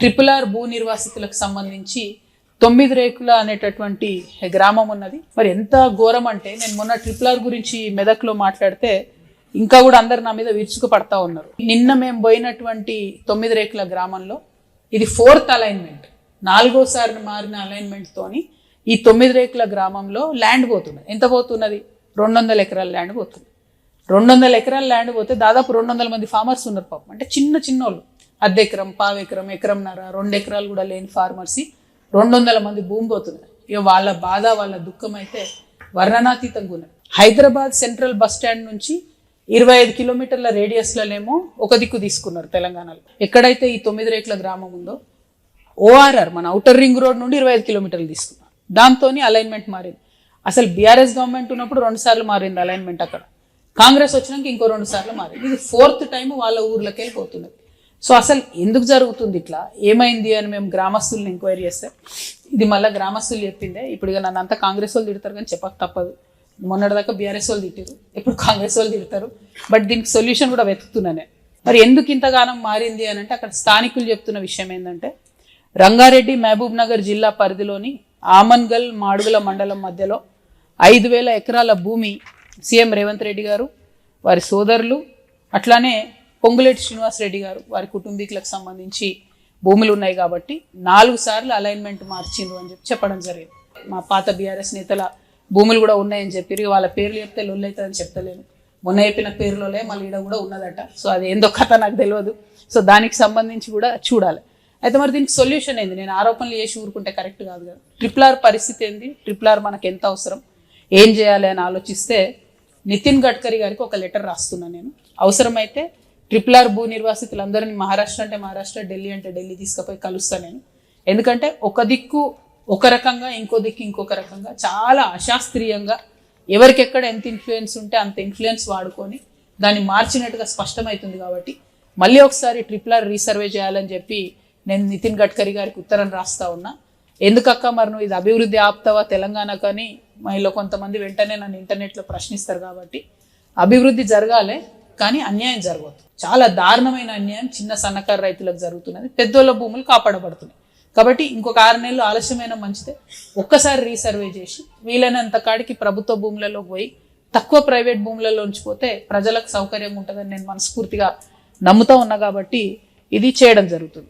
Triple R భూ నిర్వాసితులకు సంబంధించి తొమ్మిది రేకుల అనేటటువంటి గ్రామం ఉన్నది. మరి ఎంత ఘోరం అంటే నేను మొన్న ట్రిపుల్ ఆర్ గురించి మెదక్లో మాట్లాడితే ఇంకా కూడా అందరు నా మీద విరుచుకు పడతా ఉన్నారు. నిన్న మేము పోయినటువంటి తొమ్మిది రేకుల గ్రామంలో ఇది ఫోర్త్ అలైన్మెంట్. నాలుగోసారి మారిన అలైన్మెంట్తోని ఈ తొమ్మిది రేకుల గ్రామంలో ల్యాండ్ పోతున్నది. ఎంత పోతున్నది? రెండు వందల ఎకరాల ల్యాండ్ పోతుంది. రెండు వందల ఎకరాల ల్యాండ్ పోతే దాదాపు రెండు వందల మంది ఫార్మర్స్ ఉన్నారు పాపం. అంటే చిన్న చిన్నోళ్ళు. అర్ధ ఎకరం పావు ఎకరం ఎకరంన్నర రెండు ఎకరాలు కూడా లేని ఫార్మర్స్ రెండు వందల మంది భూమి పోతున్నారు. ఇక వాళ్ళ బాధ వాళ్ళ దుఃఖం అయితే వర్ణనాతీతంగా ఉన్నది. హైదరాబాద్ సెంట్రల్ బస్ స్టాండ్ నుంచి ఇరవై ఐదు కిలోమీటర్ల రేడియస్లోనేమో ఒక దిక్కు తీసుకున్నారు తెలంగాణలో. ఎక్కడైతే ఈ తొమ్మిది రేట్ల గ్రామం ఉందో ఓఆర్ఆర్ మన అవుటర్ రింగ్ రోడ్ నుండి ఇరవై ఐదు కిలోమీటర్లు తీసుకున్నారు. దాంతో అలైన్మెంట్ మారింది. అసలు బీఆర్ఎస్ గవర్నమెంట్ ఉన్నప్పుడు రెండు సార్లు మారింది అలైన్మెంట్ అక్కడ. కాంగ్రెస్ వచ్చినాక ఇంకో రెండు సార్లు మారింది. ఇది ఫోర్త్ టైం వాళ్ళ ఊర్లోకి వెళ్ళిపోతున్నది సో అసలు ఎందుకు జరుగుతుంది ఇట్లా? ఏమైంది అని మేము గ్రామస్తుల్ని ఎంక్వైరీ చేస్తే ఇది మళ్ళీ గ్రామస్తులు చెప్పిందే ఇప్పుడు ఇక నన్ను అంతా కాంగ్రెస్ వాళ్ళు తిడతారు కానీ చెప్పక తప్పదు. మొన్నటిదాకా బీఆర్ఎస్ వాళ్ళు తిట్టారు ఇప్పుడు కాంగ్రెస్ వాళ్ళు తిడతారు. బట్ దీనికి సొల్యూషన్ కూడా వెతుకుతున్నానే మరి ఎందుకు ఇంతగానం మారింది అని అంటే అక్కడ స్థానికులు చెప్తున్న విషయం ఏంటంటే రంగారెడ్డి మహబూబ్ నగర్ జిల్లా పరిధిలోని ఆమన్గల్ మాడుగుల మండలం మధ్యలో ఐదు వేల ఎకరాల భూమి సీఎం రేవంత్ రెడ్డి గారు వారి సోదరులు అట్లానే పొంగులేటి శ్రీనివాస్ రెడ్డి గారు వారి కుటుంబీకులకు సంబంధించి భూములు ఉన్నాయి కాబట్టి నాలుగు సార్లు అలైన్మెంట్ మార్చిండ్రు అని చెప్పి చెప్పడం జరిగింది. మా పాత బీఆర్ఎస్ నేతల భూములు కూడా ఉన్నాయని చెప్పి వాళ్ళ పేర్లు చెప్తే లొల్లైతుందని చెప్తలేను. మొన్న చెప్పిన పేర్లోనే మళ్ళీ ఈడ కూడా ఉన్నదట. సో అది ఏందో కథ నాకు తెలియదు సో దానికి సంబంధించి కూడా చూడాలి. అయితే మరి దీనికి సొల్యూషన్ ఏంది? నేను ఆరోపణలు చేసి ఊరుకుంటే కరెక్ట్ కాదు కదా. ట్రిపుల్ ఆర్ పరిస్థితి ఏంది? ట్రిపుల్ ఆర్ మనకు ఎంత అవసరం? ఏం చేయాలి అని ఆలోచిస్తే నితిన్ గడ్కరీ గారికి ఒక లెటర్ రాస్తున్నా నేను. అవసరమైతే ట్రిపుల్ ఆర్ భూ నిర్వాసితులందరినీ మహారాష్ట్ర అంటే మహారాష్ట్ర ఢిల్లీ అంటే ఢిల్లీ తీసుకుపోయి కలుస్తాను నేను. ఎందుకంటే ఒక దిక్కు ఒక రకంగా ఇంకో దిక్కు ఇంకొక రకంగా చాలా అశాస్త్రీయంగా ఎవరికెక్కడ ఎంత ఇన్ఫ్లుయెన్స్ ఉంటే అంత ఇన్ఫ్లుయెన్స్ వాడుకొని దాన్ని మార్చినట్టుగా స్పష్టమవుతుంది కాబట్టి మళ్ళీ ఒకసారి ట్రిపుల్ ఆర్ రీసర్వే చేయాలని చెప్పి నేను నితిన్ గడ్కరీ గారికి ఉత్తరం రాస్తా ఉన్నా. ఎందుకక్క మరి నువ్వు ఇది అభివృద్ధి ఆప్తావా తెలంగాణ కానీ? మహిళ కొంతమంది వెంటనే నన్ను ఇంటర్నెట్లో ప్రశ్నిస్తారు కాబట్టి అభివృద్ధి జరగాలి. కానీ అన్యాయం జరగవద్దు. చాలా దారుణమైన అన్యాయం చిన్న సన్నకారు రైతులకు జరుగుతున్నది. పెద్దోళ్ళ భూములు కాపాడబడుతున్నాయి. కాబట్టి ఇంకొక ఆరు నెలలు ఆలస్యమైన మంచిదే. ఒక్కసారి రీసర్వే చేసి వీలైనంత కాడికి ప్రభుత్వ భూములలో పోయి తక్కువ ప్రైవేట్ భూములలో ఉంచిపోతే ప్రజలకు సౌకర్యంగా ఉంటుందని నేను మనస్ఫూర్తిగా నమ్ముతా ఉన్నా కాబట్టి ఇది చేయడం జరుగుతుంది.